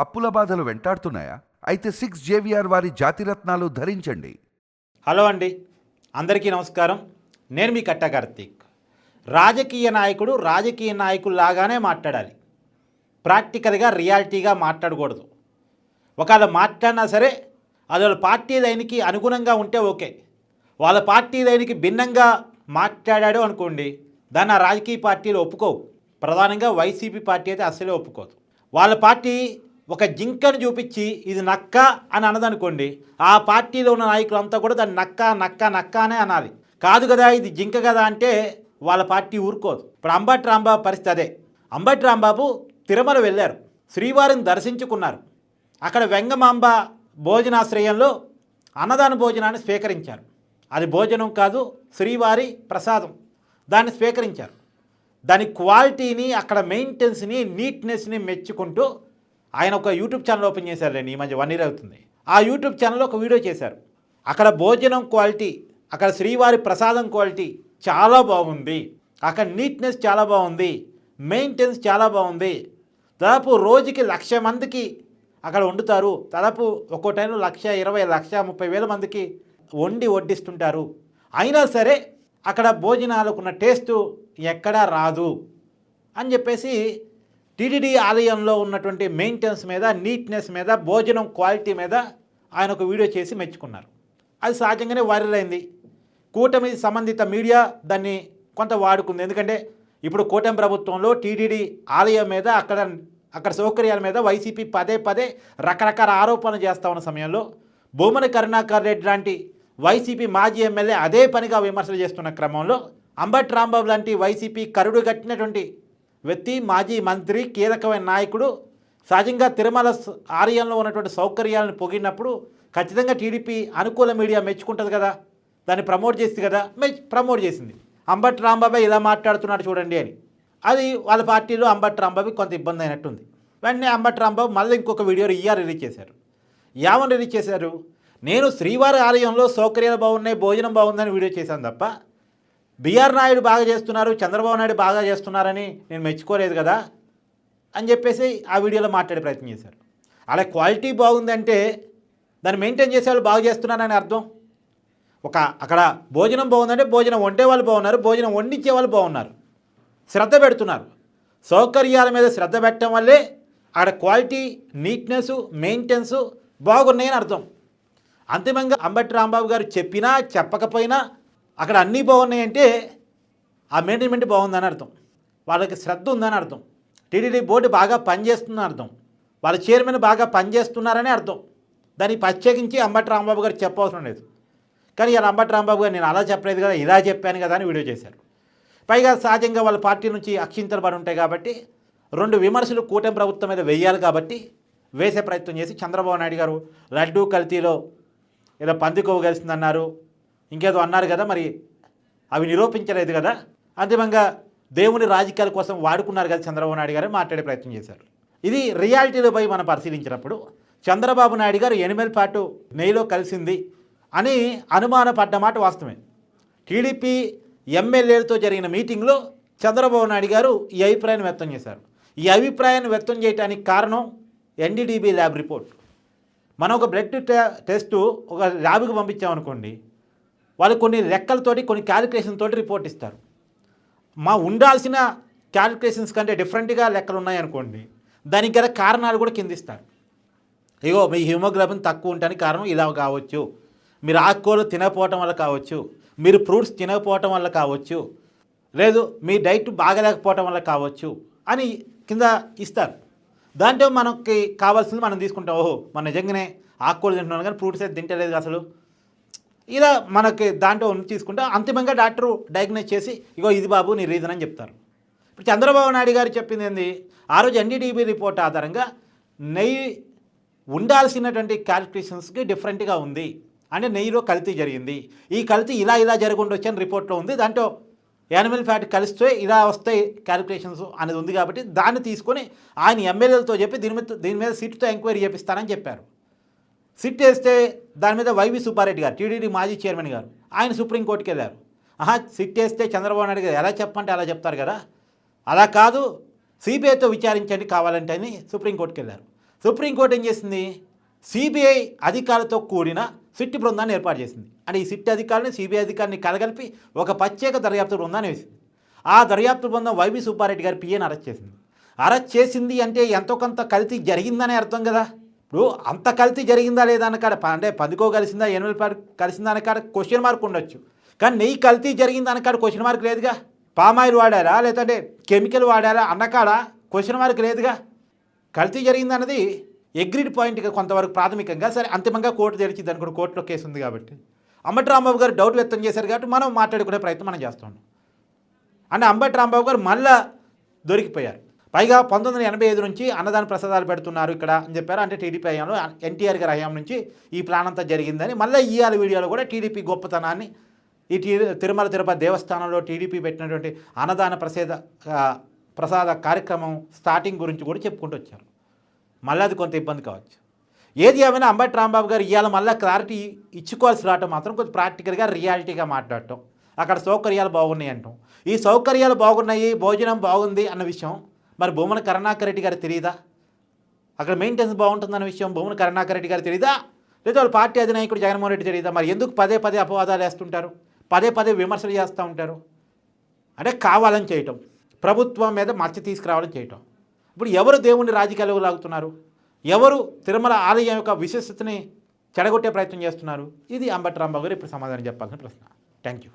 అప్పుల బాధలు వెంటాడుతున్నాయా? అయితే సిక్స్ జేవిఆర్ వారి జాతిరత్నాలు ధరించండి. హలో అండి. అందరికీ నమస్కారం. నేను మీ కట్ట కార్తీక్. రాజకీయ నాయకుడు రాజకీయ నాయకుల్లాగానే మాట్లాడాలి. ప్రాక్టికల్గా రియాలిటీగా మాట్లాడకూడదు. ఒకవేళ మాట్లాడినా సరే అది వాళ్ళ పార్టీ లైన్కి అనుగుణంగా ఉంటే ఓకే. వాళ్ళ పార్టీ లైన్కి భిన్నంగా మాట్లాడాడు అనుకోండి దాన్ని ఆ రాజకీయ పార్టీలు ఒప్పుకోవు. ప్రధానంగా వైసీపీ పార్టీ అయితే అస్సలే ఒప్పుకోదు. వాళ్ళ పార్టీ ఒక జింకను చూపించి ఇది నక్క అని అన్నదనుకోండి ఆ పార్టీలో ఉన్న నాయకులంతా కూడా దాన్ని నక్క నక్క నక్క అనే అనాలి. కాదు కదా ఇది జింక కదా అంటే వాళ్ళ పార్టీ ఊరుకోదు. ఇప్పుడు అంబటి రాంబాబు పరిస్థితి అదే. అంబటి రాంబాబు తిరుమల వెళ్ళారు. శ్రీవారిని దర్శించుకున్నారు. అక్కడ వెంగమాంబ భోజనాశ్రయంలో అన్నదాన భోజనాన్ని స్వీకరించారు. అది భోజనం కాదు శ్రీవారి ప్రసాదం దాన్ని స్వీకరించారు. దాని క్వాలిటీని అక్కడ మెయింటెనెన్స్ని నీట్నెస్ని మెచ్చుకుంటూ ఆయన ఒక యూట్యూబ్ ఛానల్ ఓపెన్ చేశారులేండి ఈ మధ్య వన్ ఇయర్ అవుతుంది. ఆ యూట్యూబ్ ఛానల్లో ఒక వీడియో చేశారు. అక్కడ భోజనం క్వాలిటీ అక్కడ శ్రీవారి ప్రసాదం క్వాలిటీ చాలా బాగుంది. అక్కడ నీట్నెస్ చాలా బాగుంది. మెయింటెనెన్స్ చాలా బాగుంది. దాదాపు రోజుకి లక్ష మందికి అక్కడ వండుతారు. దాదాపు ఒక్కో టైంలో లక్ష ఇరవై లక్ష ముప్పై వేల మందికి వండి వడ్డిస్తుంటారు. అయినా సరే అక్కడ భోజనాలకు ఉన్న టేస్టు ఎక్కడా రాదు అని చెప్పేసి టీటీడీ ఆలయంలో ఉన్నటువంటి మెయింటెనెన్స్ మీద నీట్నెస్ మీద భోజనం క్వాలిటీ మీద ఆయన ఒక వీడియో చేసి మెచ్చుకున్నారు. అది సహజంగానే వైరల్ అయింది. కూటమి సంబంధిత మీడియా దాన్ని కొంత వాడుకుంది. ఎందుకంటే ఇప్పుడు కూటమి ప్రభుత్వంలో టీటీడీ ఆలయం మీద అక్కడ అక్కడ సౌకర్యాల మీద వైసీపీ పదే పదే రకరకాల ఆరోపణలు చేస్తూ ఉన్న సమయంలో భూమన కరుణాకర్ రెడ్డి లాంటి వైసీపీ మాజీ ఎమ్మెల్యే అదే పనిగా విమర్శలు చేస్తున్న క్రమంలో అంబట్ రాంబాబు లాంటి వైసీపీ కరుడు కట్టినటువంటి వ్యక్తి మాజీ మంత్రి కీలకమైన నాయకుడు సహజంగా తిరుమల స- ఆలయంలో ఉన్నటువంటి సౌకర్యాలను పొగిడినప్పుడు ఖచ్చితంగా టీడీపీ అనుకూల మీడియా మెచ్చుకుంటుంది కదా. దాన్ని ప్రమోట్ చేసింది కదా. మెచ్ ప్రమోట్ చేసింది. అంబటి రాంబాబాయ్ ఇలా మాట్లాడుతున్నాడు చూడండి అని. అది వాళ్ళ పార్టీలో అంబటి రాంబాబు కొంత ఇబ్బంది అయినట్టుంది. వెంటనే అంబటి రాంబాబు మళ్ళీ ఇంకొక వీడియో ఇయ్యా రిలీజ్ చేశారు. యావన్ రిలీజ్ చేశారు? నేను శ్రీవారి ఆలయంలో సౌకర్యాలు బాగున్నాయి భోజనం బాగుందని వీడియో చేశాను తప్ప బీఆర్ నాయుడు బాగా చేస్తున్నారు చంద్రబాబు నాయుడు బాగా చేస్తున్నారని నేను మెచ్చుకోలేదు కదా అని చెప్పేసి ఆ వీడియోలో మాట్లాడే ప్రయత్నం చేశారు. అలా క్వాలిటీ బాగుందంటే దాన్ని మెయింటైన్ చేసే వాళ్ళు బాగా చేస్తున్నారని అర్థం. ఒక అక్కడ భోజనం బాగుందంటే భోజనం వండే వాళ్ళు బాగున్నారు భోజనం వండించే వాళ్ళు బాగున్నారు. శ్రద్ధ పెడుతున్నారు. సౌకర్యాల మీద శ్రద్ధ పెట్టడం వల్లే అక్కడ క్వాలిటీ నీట్నెస్ మెయింటెన్స్ బాగున్నాయని అర్థం. అంతిమంగా అంబటి రాంబాబు గారు చెప్పినా చెప్పకపోయినా అక్కడ అన్నీ బాగున్నాయంటే ఆ మేనేజ్మెంట్ బాగుందని అర్థం. వాళ్ళకి శ్రద్ధ ఉందని అర్థం. టీటీడీ బోర్డు బాగా పనిచేస్తుందని అర్థం. వాళ్ళ చైర్మన్ బాగా పనిచేస్తున్నారని అర్థం. దాన్ని ప్రత్యేకించి అంబటి రాంబాబు గారు చెప్పవసరం లేదు. కానీ ఇలా అంబటి రాంబాబు గారు నేను అలా చెప్పలేదు కదా ఇలా చెప్పాను కదా అని వీడియో చేశారు. పైగా సహజంగా వాళ్ళ పార్టీ నుంచి అక్షింతలు పడి ఉంటాయి కాబట్టి రెండు విమర్శలు కూటమి ప్రభుత్వం మీద వేయాలి కాబట్టి వేసే ప్రయత్నం చేసి చంద్రబాబు నాయుడు గారు లడ్డూ కల్తీలో ఏదో పందికొవ్వు కలిసిందన్నారు ఇంకేదో అన్నారు కదా మరి అవి నిరూపించలేదు కదా? అంతిమంగా దేవుని రాజకీయాల కోసం వాడుకున్నారు కదా చంద్రబాబు నాయుడు గారు మాట్లాడే ప్రయత్నం చేశారు. ఇది రియాలిటీలో పోయి మనం పరిశీలించినప్పుడు చంద్రబాబు నాయుడు గారు ఎనిమిది పాటు నెయ్యిలో కలిసింది అని అనుమానపడ్డ మాట వాస్తవమే. టీడీపీ ఎమ్మెల్యేలతో జరిగిన మీటింగ్లో చంద్రబాబు నాయుడు గారు ఈ అభిప్రాయాన్ని వ్యక్తం చేశారు. ఈ అభిప్రాయాన్ని వ్యక్తం చేయడానికి కారణం ఎన్డీడీబీ ల్యాబ్ రిపోర్ట్. మనం ఒక బ్లడ్ టె- టెస్ట్ ఒక ల్యాబ్కి పంపించామనుకోండి వాళ్ళు కొన్ని లెక్కలతోటి కొన్ని క్యాలిక్యులేషన్ తోటి రిపోర్ట్ ఇస్తారు. మా ఉండాల్సిన క్యాలిక్యులేషన్స్ కంటే డిఫరెంట్గా లెక్కలు ఉన్నాయనుకోండి దానికి గల కారణాలు కూడా కింద ఇస్తారు. ఇగో మీ హిమోగ్లోబిన్ తక్కువ ఉండడానికి కారణం ఇలా కావచ్చు. మీరు ఆకుకూరలు తినకపోవటం వల్ల కావచ్చు. మీరు ఫ్రూట్స్ తినకపోవటం వల్ల కావచ్చు. లేదు మీ డైట్ బాగలేకపోవటం వల్ల కావచ్చు అని కింద ఇస్తారు. దాంట్లో మనకి కావాల్సింది మనం తీసుకుంటాం. ఓహో మన నిజంగానే ఆకుకూరలు తింటున్నాను కానీ ఫ్రూట్స్ అయితే తింటలేదు అసలు. ఇలా మనకి దాంట్లో ఉన్న తీసుకుంటే అంతిమంగా డాక్టర్ డయాగ్నోస్ చేసి ఇగో ఇది బాబు నీ రీజన్ అని చెప్తారు. ఇప్పుడు చంద్రబాబు నాయుడు గారు చెప్పింది ఏంది? ఆ రోజు ఎన్డీడీబీ రిపోర్ట్ ఆధారంగా నెయ్యి ఉండాల్సినటువంటి క్యాలిక్యులేషన్స్కి డిఫరెంట్గా ఉంది. అంటే నెయ్యిలో కల్తీ జరిగింది. ఈ కల్తీ ఇలా ఇలా జరగకుండా అని రిపోర్ట్లో ఉంది. దాంట్లో యానిమల్ ఫ్యాట్ కలిస్తే ఇలా వస్తాయి క్యాలిక్యులేషన్స్ అనేది ఉంది కాబట్టి దాన్ని తీసుకొని ఆయన ఎమ్మెల్యేలతో చెప్పి దీని మీద దీని మీద సీట్తో ఎంక్వైరీ చేపిస్తానని చెప్పారు. సిట్ వేస్తే దాని మీద వైవి సుబ్బారెడ్డి గారు టీడీడీ మాజీ చైర్మన్ గారు ఆయన సుప్రీంకోర్టుకి వెళ్ళారు. ఆహా సిట్ వేస్తే చంద్రబాబు నాయుడు గారు ఎలా చెప్పంటే అలా చెప్తారు కదా. అలా కాదు సిబిఐతో విచారించండి కావాలంటే అని సుప్రీంకోర్టుకి వెళ్ళారు. సుప్రీంకోర్టు ఏం చేసింది? సిబిఐ అధికారులతో కూడిన సిట్టి బృందాన్ని ఏర్పాటు చేసింది. అంటే ఈ సిట్టి అధికారిని సిబిఐ అధికారిని కలగలిపి ఒక ప్రత్యేక దర్యాప్తు బృందాన్ని వేసింది. ఆ దర్యాప్తు బృందం వైవి సుబ్బారెడ్డి గారి పిఏని అరెస్ట్ చేసింది. అరెస్ట్ చేసింది అంటే ఎంతో కొంత కలిసి జరిగిందనే అర్థం కదా. ఇప్పుడు అంత కల్తీ జరిగిందా లేదా అనకాడ ప- అంటే పదికో కలిసిందా ఎనిమిది పాడు కలిసిందా అనకాడ కాడ క్వశ్చన్ మార్క్ ఉండొచ్చు. కానీ నెయ్యి కల్తీ జరిగిందా అనకాడ కాడ క్వశ్చన్ మార్క్ లేదుగా? పామాయిల్ వాడారా? లేదంటే కెమికల్ వాడారా? అన్నకాడ క్వశ్చన్ మార్క్ లేదుగా? కల్తీ జరిగిందన్నది ఎగ్రిడ్ పాయింట్గా కొంతవరకు ప్రాథమికంగా సరే అంతిమంగా కోర్టు తెలిసింది అనుకోండి కోర్టులో కేసు ఉంది కాబట్టి. అంబటి రాంబాబు గారు డౌట్ వ్యక్తం చేశారు కాబట్టి మనం మాట్లాడుకునే ప్రయత్నం మనం చేస్తున్నాం అంటే అంబటి రాంబాబు గారు మళ్ళా దొరికిపోయారు. పైగా పంతొమ్మిది వందల ఎనభై ఐదు నుంచి అన్నదాన ప్రసాదాలు పెడుతున్నారు ఇక్కడ అని చెప్పారు. అంటే టీడీపీ హయాంలో ఎన్టీఆర్ గారి హయాం నుంచి ఈ ప్లాన్ అంతా జరిగిందని. మళ్ళీ ఇవాళ వీడియోలో కూడా టీడీపీ గొప్పతనాన్ని ఈ టీ తిరుమల తిరుపతి దేవస్థానంలో టీడీపీ పెట్టినటువంటి అన్నదాన ప్రసాద ప్రసాద కార్యక్రమం స్టార్టింగ్ గురించి కూడా చెప్పుకుంటూ వచ్చారు. మళ్ళీ అది కొంత ఇబ్బంది కావచ్చు. ఏది ఏమైనా అంబటి రాంబాబు గారు ఇవాళ మళ్ళీ క్లారిటీ ఇచ్చుకోవాల్సి రావటం మాత్రం కొంచెం ప్రాక్టికల్గా రియాలిటీగా మాట్లాడటం. అక్కడ సౌకర్యాలు బాగున్నాయి అంటాం ఈ సౌకర్యాలు బాగున్నాయి భోజనం బాగుంది అన్న విషయం మరి భూమన కరుణాకర్ రెడ్డి గారు తెలియదా అక్కడ మెయింటెనెన్స్ బాగుంటుందన్న విషయం భూమన కరుణాకర్ రెడ్డి గారికి తెలియదా లేదా వాళ్ళ పార్టీ అధినాయకుడు జగన్మోహన్ రెడ్డి తెలియదా మరి ఎందుకు పదే పదే అపవాదాలు వేస్తుంటారు? పదే పదే విమర్శలు చేస్తూ ఉంటారు? అంటే కావాలని చేయటం. ప్రభుత్వం మీద మచ్చ తీసుకురావాలని చేయటం. ఇప్పుడు ఎవరు దేవుణ్ణి రాజకీయాలకు లాగుతున్నారు? ఎవరు తిరుమల ఆలయం యొక్క విశిష్టతని చెడగొట్టే ప్రయత్నం చేస్తున్నారు? ఇది అంబటి రాంబాబు గారు ఇప్పుడు సమాధానం చెప్పాల్సిన ప్రశ్న. Thank you